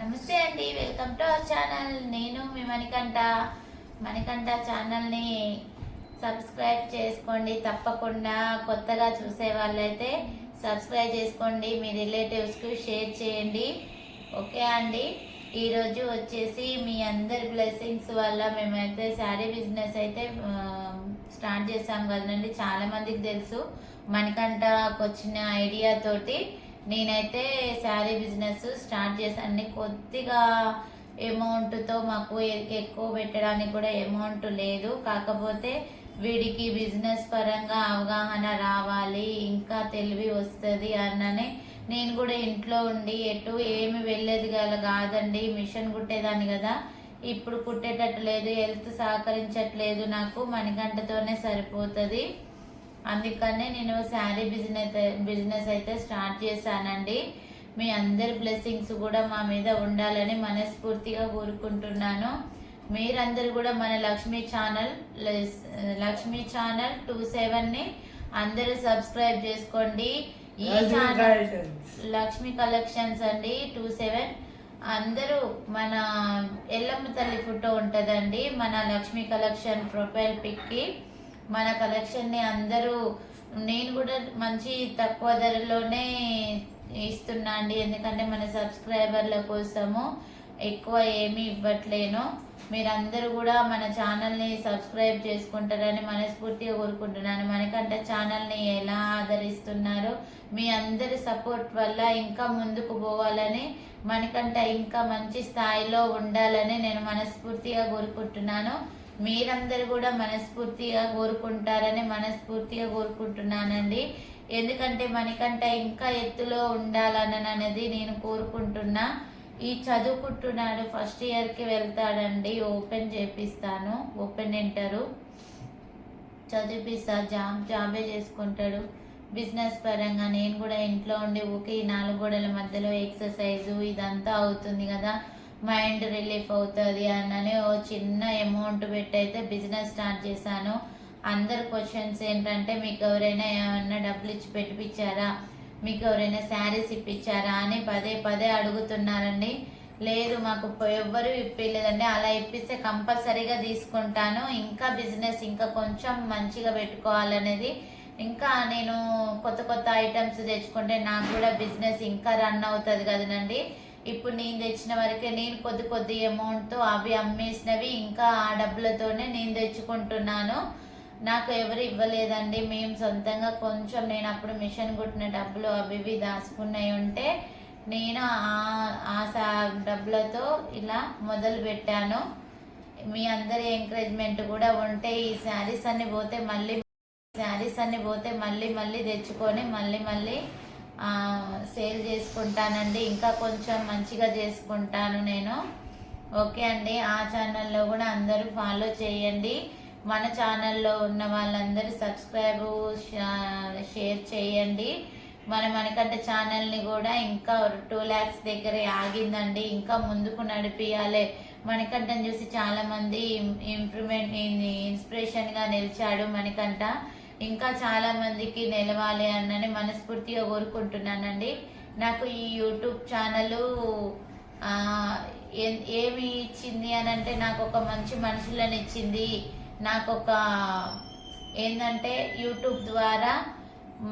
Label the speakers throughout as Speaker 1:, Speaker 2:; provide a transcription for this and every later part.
Speaker 1: నమస్తే అండి welcome to our channel. నేను మీ మణికంఠ. మణికంఠ ఛానల్ని సబ్స్క్రైబ్ చేసుకోండి తప్పకుండా కొత్తగా చూసే వాళ్ళైతే సబ్స్క్రైబ్ చేసుకోండి మీ రిలేటివ్స్కి షేర్ చేయండి. ఓకే అండి ఈరోజు వచ్చేసి మీ అందరి బ్లెస్సింగ్స్ వల్ల మేమైతే శారీ బిజినెస్ అయితే స్టార్ట్ చేసాం కదండి. చాలామందికి తెలుసు మణికంఠకు వచ్చిన ఐడియా తోటి నేనైతే శారీ బిజినెస్ స్టార్ట్ చేశాను కొద్దిగా అమౌంట్తో మాకు ఎక్కువ పెట్టడానికి కూడా అమౌంట్ లేదు. కాకపోతే వీడికి బిజినెస్ పరంగా అవగాహన రావాలి. ఇంకా తెలివి వస్తుంది అన్ననే నేను కూడా ఇంట్లో ఉండి ఎటు ఏమి వెళ్ళేది గల కాదండి. మిషన్ కుట్టేదాన్ని కదా. ఇప్పుడు కుట్టేటట్టు లేదు. హెల్త్ సహకరించట్లేదు నాకు. మణిగంటతోనే సరిపోతుంది. అందుకనే నేను శారీ బిజినెస్ బిజినెస్ అయితే స్టార్ట్ చేశానండి. మీ అందరి బ్లెస్సింగ్స్ కూడా మా మీద ఉండాలని మనస్ఫూర్తిగా కోరుకుంటున్నాను. మీరందరూ కూడా మన Lakshmi channel Lakshmi channel two సెవెన్ని అందరూ సబ్స్క్రైబ్ చేసుకోండి. ఈ ఛానల్ లక్ష్మీ కలెక్షన్స్ అండి టూ సెవెన్ అందరూ మన ఎల్లమ్మ తల్లి ఫోటో ఉంటుందండి మన లక్ష్మీ కలెక్షన్ ప్రొఫైల్ పిక్కి మన కలెక్షన్ని అందరూ నేను కూడా మంచి తక్కువ ధరలోనే ఇస్తున్నా అండి. ఎందుకంటే మన సబ్స్క్రైబర్ల కోసము ఎక్కువ ఏమీ ఇవ్వట్లేను. మీరందరూ కూడా మన ఛానల్ని సబ్స్క్రైబ్ చేసుకుంటారని మనస్ఫూర్తిగా కోరుకుంటున్నాను. మనకంటే ఛానల్ని ఎలా ఆదరిస్తున్నారు మీ అందరి సపోర్ట్ వల్ల ఇంకా ముందుకు పోవాలని మనకంటే ఇంకా మంచి స్థాయిలో ఉండాలని నేను మనస్ఫూర్తిగా కోరుకుంటున్నాను. మీరందరూ కూడా మనస్ఫూర్తిగా కోరుకుంటారని మనస్ఫూర్తిగా కోరుకుంటున్నానండి. ఎందుకంటే మనకంటే ఇంకా ఎత్తులో ఉండాలని అనేది నేను కోరుకుంటున్నా. ఈ చదువుకుంటున్నాడు ఫస్ట్ ఇయర్కి వెళ్తాడండి. ఓపెన్ చేపిస్తాను. Open inter. చదివిస్తా జాబ్ జాబే చేసుకుంటాడు. బిజినెస్ పరంగా నేను కూడా ఇంట్లో ఉండి ఊకే ఈ నాలుగు గోడల మధ్యలో ఎక్సర్సైజు ఇదంతా అవుతుంది కదా. మైండ్ రిలీఫ్ అవుతుంది అన్నని ఓ చిన్న అమౌంట్ పెట్టి అయితే బిజినెస్ స్టార్ట్ చేశాను. అందరు క్వశ్చన్స్ ఏంటంటే మీకు ఎవరైనా ఏమన్నా డబ్బులు ఇచ్చి పెట్టిపించారా మీకు ఎవరైనా శారీస్ ఇప్పించారా అని పదే పదే అడుగుతున్నారండి. లేదు మాకు ఎవ్వరూ ఇప్పలేదండి అలా ఇప్పిస్తే కంపల్సరీగా తీసుకుంటాను. ఇంకా బిజినెస్ ఇంకా కొంచెం మంచిగా పెట్టుకోవాలనేది. ఇంకా నేను కొత్త కొత్త ఐటమ్స్ తెచ్చుకుంటే నాకు కూడా బిజినెస్ ఇంకా రన్ అవుతుంది కదనండి. ఇప్పుడు నేను తెచ్చిన వరకే నేను కొద్ది కొద్ది అమౌంట్తో అవి అమ్మేసినవి ఇంకా ఆ డబ్బులతోనే నేను తెచ్చుకుంటున్నాను. నాకు ఎవరు ఇవ్వలేదండి. మేము సొంతంగా కొంచెం నేను అప్పుడు మిషన్ కుట్టిన డబ్బులు అవి ఇవి దాచుకున్నవి ఉంటే నేను ఆ- ఆ సా- డబ్బులతో ఇలా మొదలు పెట్టాను. మీ అందరి ఎంకరేజ్మెంట్ కూడా ఉంటే ఈ శారీస్ అన్ని పోతే మళ్ళీ శారీస్ అన్ని పోతే మళ్ళీ మళ్ళీ తెచ్చుకొని మళ్ళీ మళ్ళీ సేల్ చేసుకుంటానండి. ఇంకా కొంచెం మంచిగా చేసుకుంటాను నేను. ఓకే అండి. ఆ ఛానల్లో కూడా అందరూ ఫాలో చేయండి. మన ఛానల్లో ఉన్న వాళ్ళందరూ సబ్స్క్రైబ్ షేర్ చేయండి. మన మనకంట ఛానల్ని కూడా ఇంకా టూ ల్యాక్స్ దగ్గర ఆగిందండి. ఇంకా ముందుకు నడిపియాలి. మణికంఠని చూసి చాలామంది ఇంప్రూవ్మెంట్ ఇన్స్పిరేషన్గా నిలిచాడు మణికంఠ. ఇంకా చాలా మందికి నిలవాలి అన్నని మనస్ఫూర్తిగా కోరుకుంటున్నానండి. నాకు ఈ యూట్యూబ్ ఛానల్ ఏమి ఇచ్చింది అని అంటే నాకు ఒక మంచి మనుషులను ఇచ్చింది. నాకు ఒక ఏంటంటే యూట్యూబ్ ద్వారా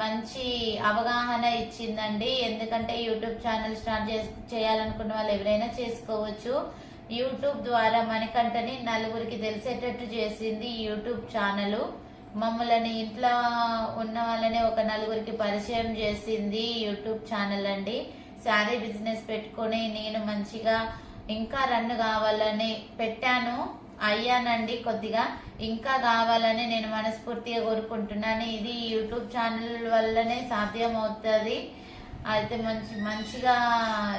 Speaker 1: మంచి అవగాహన ఇచ్చిందండి. ఎందుకంటే యూట్యూబ్ ఛానల్ స్టార్ట్ చే చేయాలనుకున్న వాళ్ళు ఎవరైనా చేసుకోవచ్చు. యూట్యూబ్ ద్వారా మనకంటని నలుగురికి తెలిసేటట్టు చేసింది యూట్యూబ్ ఛానల్. మమ్మల్ని ఇంట్లో ఉన్న వాళ్ళని ఒక నలుగురికి పరిచయం చేసింది యూట్యూబ్ ఛానల్ అండి. శారీ బిజినెస్ పెట్టుకొని నేను మంచిగా ఇంకా రన్ కావాలని పెట్టాను. అయ్యానండి కొద్దిగా. ఇంకా కావాలని నేను మనస్ఫూర్తిగా కోరుకుంటున్నాను. ఇది యూట్యూబ్ ఛానల్ వల్లనే సాధ్యం అవుతుంది అయితే మంచి మంచిగా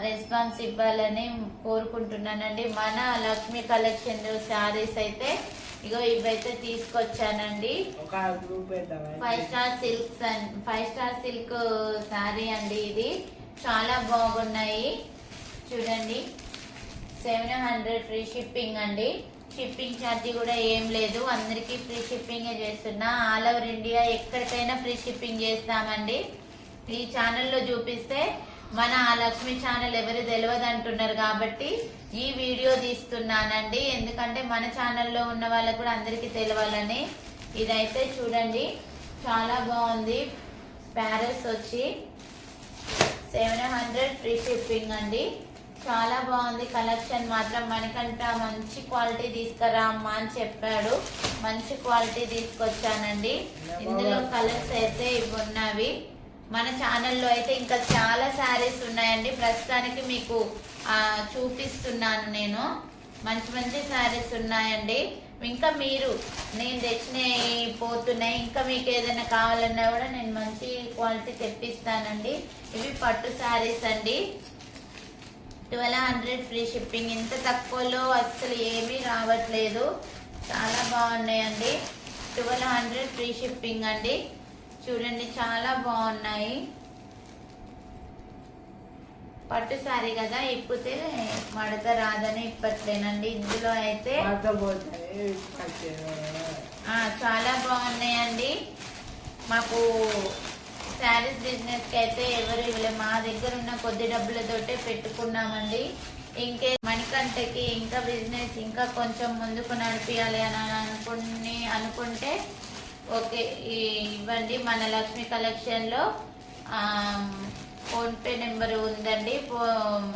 Speaker 1: రెస్పాన్స్ ఇవ్వాలని కోరుకుంటున్నానండి. మన లక్ష్మీ కలెక్షన్ శారీస్ అయితే ఇగో ఇవైతే తీసుకొచ్చానండి.
Speaker 2: ఒక గ్రూప్ వేద్దామా?
Speaker 1: Five star silk five star silk sari అండి ఇది. చాలా బాగున్నాయి. చూడండి. సెవెన్ హండ్రెడ్ ఫ్రీ షిప్పింగ్ అండి. షిప్పింగ్ ఛార్జీ కూడా ఏం లేదు. అందరికీ ఫ్రీ షిప్పింగే చేస్తున్నా. ఆల్ ఓవర్ ఇండియా ఎక్కడికైనా ఫ్రీ షిప్పింగ్ చేస్తామండి. ఈ ఛానల్లో చూపిస్తే మన ఆ లక్ష్మి ఛానల్ ఎవరు తెలియదు అంటున్నారు కాబట్టి ఈ వీడియో తీస్తున్నానండి. ఎందుకంటే మన ఛానల్లో ఉన్న వాళ్ళకు కూడా అందరికీ తెలియాలని ఇదైతే చూడండి. చాలా బాగుంది. ప్యారెస్ వచ్చి సెవెన్ హండ్రెడ్ ఫ్రీ షిప్పింగ్ అండి. చాలా బాగుంది కలెక్షన్ మాత్రం. మనకంట మంచి క్వాలిటీ తీసుకురా అమ్మా అని చెప్పాడు. మంచి క్వాలిటీ తీసుకొచ్చానండి. ఇందులో కలర్స్ అయితే ఇవి ఉన్నవి. మన ఛానల్లో అయితే ఇంకా చాలా శారీస్ ఉన్నాయండి. ప్రస్తుతానికి మీకు చూపిస్తున్నాను నేను. మంచి మంచి శారీస్ ఉన్నాయండి. ఇంకా మీరు నేను తెచ్చినవి పోతున్నాయి. ఇంకా మీకు ఏదైనా కావాలన్నా కూడా నేను మంచి క్వాలిటీ తెప్పిస్తానండి. ఇవి పట్టు శారీస్ అండి. Twelve hundred free shipping. ఇంత తక్కువలో అస్సలు ఏమీ రావట్లేదు. చాలా బాగున్నాయండి. ట్వెల్వ్ హండ్రెడ్ ఫ్రీ షిప్పింగ్ అండి. చూడండి చాలా బాగున్నాయి. పట్టు సారీ కదా ఇప్పితే మడత రాదని ఇప్పట్లేనండి. ఇందులో అయితే చాలా బాగున్నాయండి. మాకు శారీస్ బిజినెస్కి అయితే ఎవరు ఇవ్వలే. మా దగ్గర ఉన్న కొద్ది డబ్బులతోటే పెట్టుకున్నామండి. ఇంకే మణికంటకి ఇంకా బిజినెస్ ఇంకా కొంచెం ముందుకు నడిపించాలి అని అనుకుని అనుకుంటే ఓకే ఈ- ఇవ్వండి. మన లక్ష్మి కలెక్షన్లో ఫోన్పే నెంబర్ ఉందండి. ఫో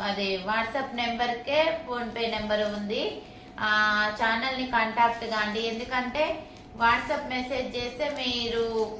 Speaker 1: అదే వాట్సాప్ నెంబర్కే ఫోన్పే నెంబర్ ఉంది. ఆ ఛానల్ని కాంటాక్ట్ కాండి. ఎందుకంటే వాట్సాప్ మెసేజ్ చేస్తే మీరు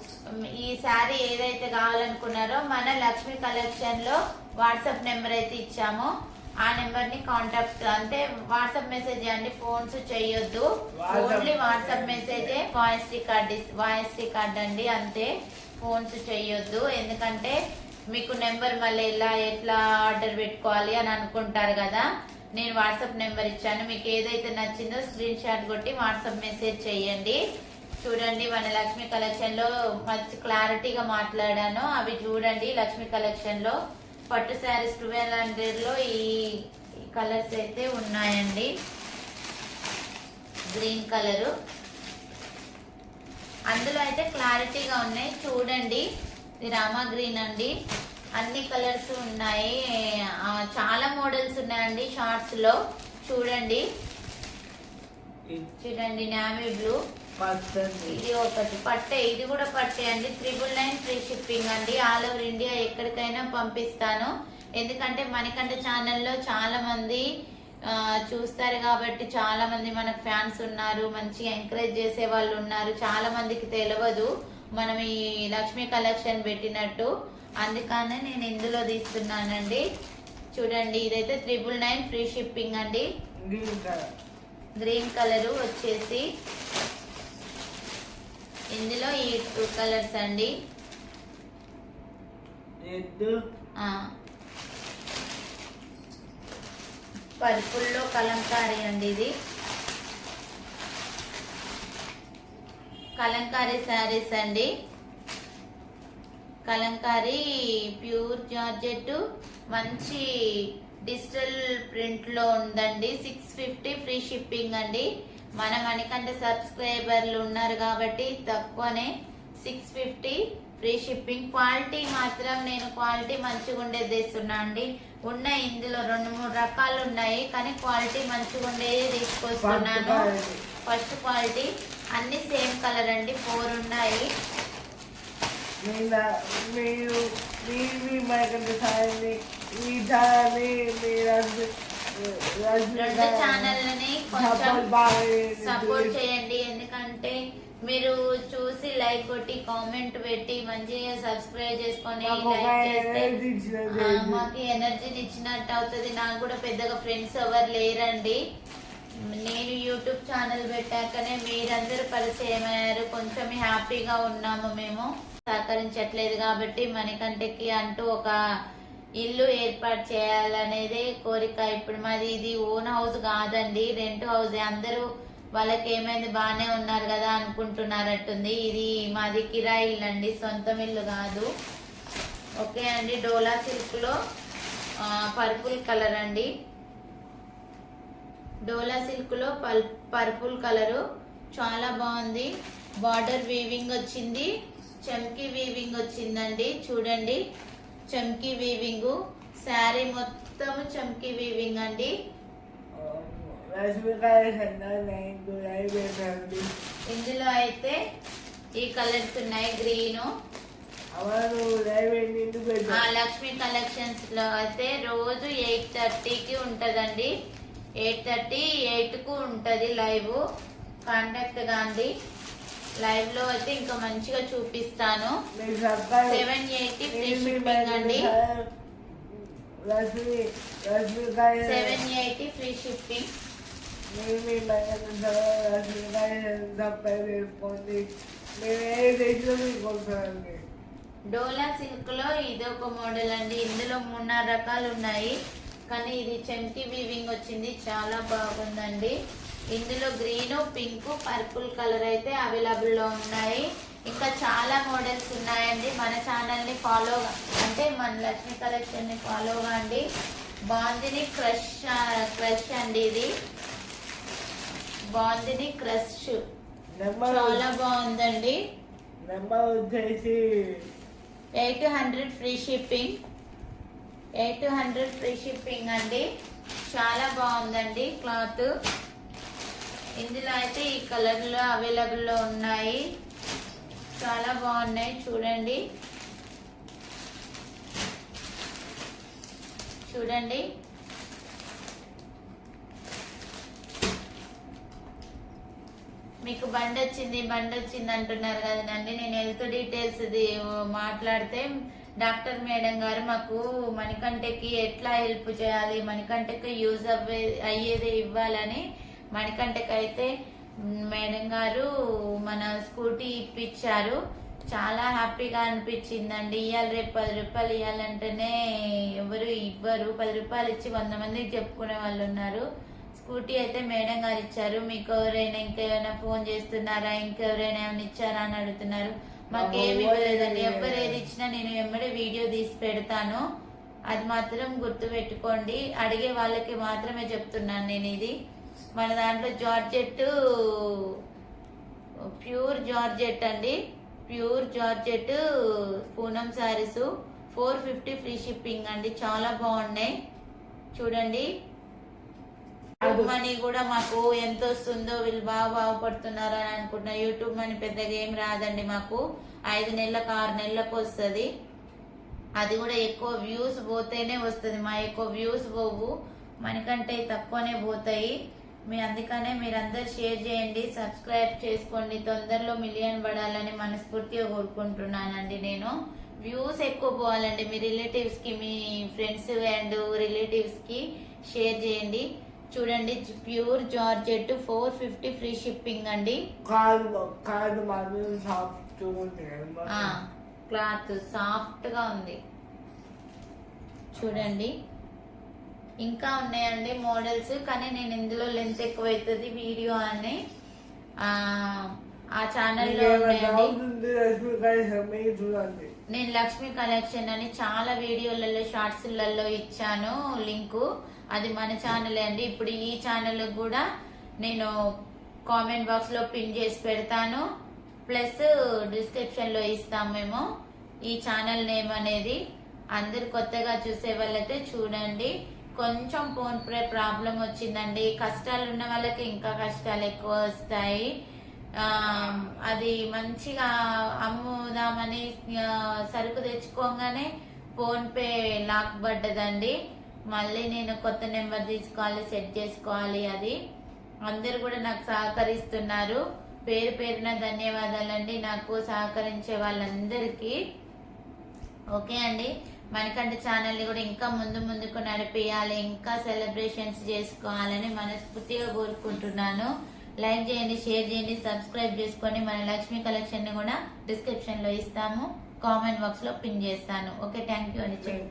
Speaker 1: ఈ శారీ ఏదైతే కావాలనుకున్నారో మన లక్ష్మి కలెక్షన్లో వాట్సాప్ నెంబర్ అయితే ఇచ్చామో. ఆ నెంబర్ని కాంటాక్ట్ అంటే వాట్సాప్ మెసేజ్ చేయండి ఫోన్స్ చేయొద్దు.
Speaker 2: WhatsApp-
Speaker 1: only WhatsApp message voice record voice record అండి అంతే. ఫోన్స్ చేయొద్దు. ఎందుకంటే మీకు నెంబర్ మళ్ళీ ఎలా ఎట్లా ఆర్డర్ పెట్టుకోవాలి అని అనుకుంటారు కదా. నేను వాట్సాప్ నెంబర్ ఇచ్చాను. మీకు ఏదైతే నచ్చిందో స్క్రీన్ షాట్ కొట్టి వాట్సాప్ మెసేజ్ చేయండి. చూడండి మన లక్ష్మి కలెక్షన్లో మంచి క్లారిటీగా మాట్లాడాను. అవి చూడండి లక్ష్మి కలెక్షన్లో పట్టు శారీస్ ట్వెల్వ్ హండ్రెడ్లో ఈ కలర్స్ అయితే ఉన్నాయండి. Green colour. అందులో అయితే క్లారిటీగా ఉన్నాయి. చూడండి. ఇది రామా గ్రీన్ అండి. అన్ని కలర్స్ ఉన్నాయి. చాలా మోడల్స్ ఉన్నాయండి షార్ట్స్లో చూడండి చూడండి నావీ బ్లూ. ఇది ఒకటి. పట్టే ఇది కూడా పట్టే అండి. త్రిబుల్ నైన్ ఫ్రీ షిప్పింగ్ అండి. ఆల్ ఓవర్ ఇండియా ఎక్కడికైనా పంపిస్తాను. ఎందుకంటే మనకంటే ఛానల్లో చాలా మంది ఆ, చూస్తారు కాబట్టి చాలా మంది మనకు ఫ్యాన్స్ ఉన్నారు మంచిగా ఎంకరేజ్ చేసే వాళ్ళు ఉన్నారు. చాలా మందికి తెలియదు మనం ఈ లక్ష్మీ కలెక్షన్ పెట్టినట్టు. అందుకనే నేను ఇందులో తీస్తున్నానండి. చూడండి ఇదైతే త్రిబుల్ నైన్ ఫ్రీ షిప్పింగ్ అండి.
Speaker 2: Green colour.
Speaker 1: గ్రీన్ కలర్ వచ్చేసి. ఇందులో ఈ టూ కలర్స్ అండి. పర్పుల్లో కలంకారీ అండి ఇది. కలంకారీ శారీస్ అండి. కలంకారీ ప్యూర్ జార్జెట్ మంచి డిజిటల్ ప్రింట్లో ఉందండి. సిక్స్ ఫిఫ్టీ ఫ్రీ షిప్పింగ్ అండి. మన మణికంట సబ్స్క్రైబర్లు ఉన్నారు కాబట్టి తక్కువనే. Six fifty free shipping quality మాత్రం నేను క్వాలిటీ మంచిగా ఉండేది తెస్తున్నా అండి. ఉన్న ఇందులో రెండు మూడు రకాలు ఉన్నాయి కానీ క్వాలిటీ మంచిగా ఉండేది తీసుకొస్తున్నాను. ఫస్ట్ క్వాలిటీ అన్ని సేమ్ కలర్ అండి ఫోర్ ఉన్నాయి.
Speaker 2: మీరు మీ మీ మీ
Speaker 1: రెండు ఛానళ్ళని కొంచెం సపోర్ట్ చేయండి. ఎందుకంటే మీరు చూసి లైక్ కొట్టి కామెంట్ పెట్టి మంచిగా సబ్స్క్రైబ్ చేసుకొని లైక్ చేస్తే మాకు ఎనర్జీని ఇచ్చినట్టు అవుతుంది. నాకు కూడా పెద్దగా ఫ్రెండ్స్ ఎవరు లేరండి. నేను యూట్యూబ్ ఛానల్ పెట్టాకనే మీరందరూ పరిచయం అయ్యారు. కొంచెం హ్యాపీగా ఉన్నాము మేము. సహకరించట్లేదు కాబట్టి మనకంటకి అంటూ ఒక ఇల్లు ఏర్పాటు చేయాలనేదే కోరిక. ఇప్పుడు మాది ఇది ఓన్ హౌస్ కాదండి రెంట్ హౌస్. అందరూ వాళ్ళకి ఏమైంది బాగానే ఉన్నారు కదా అనుకుంటున్నారట్టుంది. ఇది మాది కిరాయి ఇల్లు అండి సొంతం ఇల్లు కాదు. ఓకే అండి డోలా సిల్క్లో పర్పుల్ కలర్ అండి. డోలా సిల్క్లో పల్ పర్పుల్ కలరు. చాలా బాగుంది. బార్డర్ వీవింగ్ వచ్చింది. చమ్కీ వీవింగ్ వచ్చిందండి. చూడండి. చమ్కీ వీవింగ్ శారీ మొత్తం చమ్కీ వీవింగ్ అండి. ఇందులో అయితే ఈ కలర్స్ ఉన్నాయి గ్రీన్
Speaker 2: అవను
Speaker 1: లక్ష్మీ కలెక్షన్స్లో అయితే రోజు ఎయిట్ థర్టీకి ఉంటదండి. ఎయిట్ థర్టీ ఎయిట్కు ఉంటది లైవ్ కాంటాక్ట్ గాంధీ. లైవ్లో అయితే ఇంకా మంచిగా చూపిస్తాను. సెవెన్ ఎయిటీ ఫ్రీ షిప్పింగ్ అండి. సెవెన్ ఎయిటీ ఫ్రీ షిప్పింగ్
Speaker 2: మేము ఏ
Speaker 1: డోలా సిల్క్లో ఇది ఒక మోడల్ అండి. ఇందులో మూడు నాలుగు రకాలు ఉన్నాయి. కానీ ఇది చెంకి వీవింగ్ వచ్చింది. చాలా బాగుందండి. ఇందులో గ్రీన్ పింక్ పర్పుల్ కలర్ అయితే అవైలబుల్లో ఉన్నాయి. ఇంకా చాలా మోడల్స్ ఉన్నాయండి. మన ఛానల్ని ఫాలో అంటే మన లక్ష్మీ కలెక్షన్ని ఫాలో కాండి. బాందిని క్రష్ క్రష్ అండి ఇది. బాందిని క్రష్. చాలా బాగుందండి.
Speaker 2: నెంబర్ వచ్చేసి
Speaker 1: eight hundred free shipping. Eight hundred free shipping అండి. చాలా బాగుందండి క్లాత్. ఇందులో అయితే ఈ కలర్లో అవైలబుల్లో ఉన్నాయి. చాలా బాగున్నాయి చూడండి. చూడండి. మీకు బండి వచ్చింది బండి వచ్చింది అంటున్నారు కదండి నేను హెల్త్ డీటెయిల్స్ ఇది మాట్లాడితే డాక్టర్ మేడం గారు మాకు మణికంటకి ఎట్లా హెల్ప్ చేయాలి మణికంటకి యూజ్ అవ్వే అయ్యేది ఇవ్వాలని మణికంటకి అయితే మ్, మేడం గారు మన స్కూటీ ఇప్పించారు. చాలా హ్యాపీగా అనిపించిందండి. ఇవాళ రేపు పది రూపాయలు ఇవ్వాలంటేనే ఎవరు ఇవ్వరు. పది రూపాయలు ఇచ్చి వంద మందికి చెప్పుకునే వాళ్ళు ఉన్నారు. స్కూటీ అయితే మేడం గారు ఇచ్చారు. మీకు ఎవరైనా ఇంకెవరైనా ఫోన్ చేస్తున్నారా? ఇంకెవరైనా ఏమైనా ఇచ్చారా అని అడుగుతున్నారు. మాకు ఏమి ఇవ్వలేదండి. ఎవరు ఏది ఇచ్చినా నేను ఎమ్మడే వీడియో తీసి పెడతాను. అది మాత్రం గుర్తు పెట్టుకోండి అడిగే వాళ్ళకి మాత్రమే చెప్తున్నాను నేను ఇది. మన దాంట్లో జార్జెట్ ప్యూర్ జార్జెట్ అండి. Pure georgette Poonam saris four fifty free shipping అండి. చాలా బాగున్నాయి. చూడండి. మనీ కూడా మాకు ఎంత వస్తుందో వీళ్ళు బాగా బాగుపడుతున్నారు అని అనుకుంటున్నా. యూట్యూబ్ మనీ పెద్దగా ఏం రాదండి మాకు. ఐదు నెలలకు ఆరు నెలలకు వస్తుంది. అది కూడా ఎక్కువ వ్యూస్ పోతేనే వస్తుంది. మా ఎక్కువ వ్యూస్ పోవు. మనకంటే తక్కువనే పోతాయి. మీ అందుకనే మీరందరు షేర్ చేయండి సబ్స్క్రైబ్ చేసుకోండి. తొందరలో మిలియన్ పడాలని మనస్ఫూర్తిగా కోరుకుంటున్నానండి నేను. వ్యూస్ ఎక్కువ పోవాలండి. మీ రిలేటివ్స్కి మీ ఫ్రెండ్స్ అండ్ రిలేటివ్స్కి షేర్ చేయండి. చూడండి pure georgette four fifty free shipping అండి. క్లాత్ సాఫ్ట్గా ఉంది. చూడండి. ఇంకా ఉన్నాయండి మోడల్స్ కానీ నేను ఇందులో లెంత్ ఎక్కువ అవుతుంది వీడియో అని. ఆ, ఛానల్లో ఉన్నాయండి. నేను లక్ష్మీ కలెక్షన్ అని చాలా వీడియోలలో షార్ట్స్లలో ఇచ్చాను లింకు. అది మన ఛానల్ అండి. ఇప్పుడు ఈ ఛానల్ కూడా నేను కామెంట్ బాక్స్లో పిన్ చేసి పెడతాను. ప్లస్ డిస్క్రిప్షన్లో ఇస్తాం మేము ఈ ఛానల్ నేమ్ అనేది. అందరు కొత్తగా చూసే వాళ్ళైతే చూడండి. కొంచెం ఫోన్ పే ప్రాబ్లం వచ్చిందండి. కష్టాలు ఉన్న వాళ్ళకి ఇంకా కష్టాలు ఎక్కువ వస్తాయి. అది మంచిగా అమ్ముదామని సరుకు తెచ్చుకోగానే ఫోన్ పే లాక్ పడ్డదండి. మళ్ళీ నేను కొత్త నెంబర్ తీసుకోవాలి సెట్ చేసుకోవాలి అది. అందరు కూడా నాకు సహకరిస్తున్నారు. పేరు పేరున ధన్యవాదాలండి నాకు సహకరించే వాళ్ళందరికీ. ఓకే అండి. మనకంటే ఛానల్ని కూడా ఇంకా ముందు ముందుకు నడిపియాలి ఇంకా సెలబ్రేషన్స్ చేసుకోవాలని మనస్ఫూర్తిగా కోరుకుంటున్నాను. లైక్ చేయండి షేర్ చేయండి సబ్స్క్రైబ్ చేసుకొని మన లక్ష్మీ కలెక్షన్ని కూడా డిస్క్రిప్షన్లో ఇస్తాము. కామెంట్ బాక్స్లో పిన్ చేస్తాను. ఓకే థ్యాంక్ యూ అని చెప్పి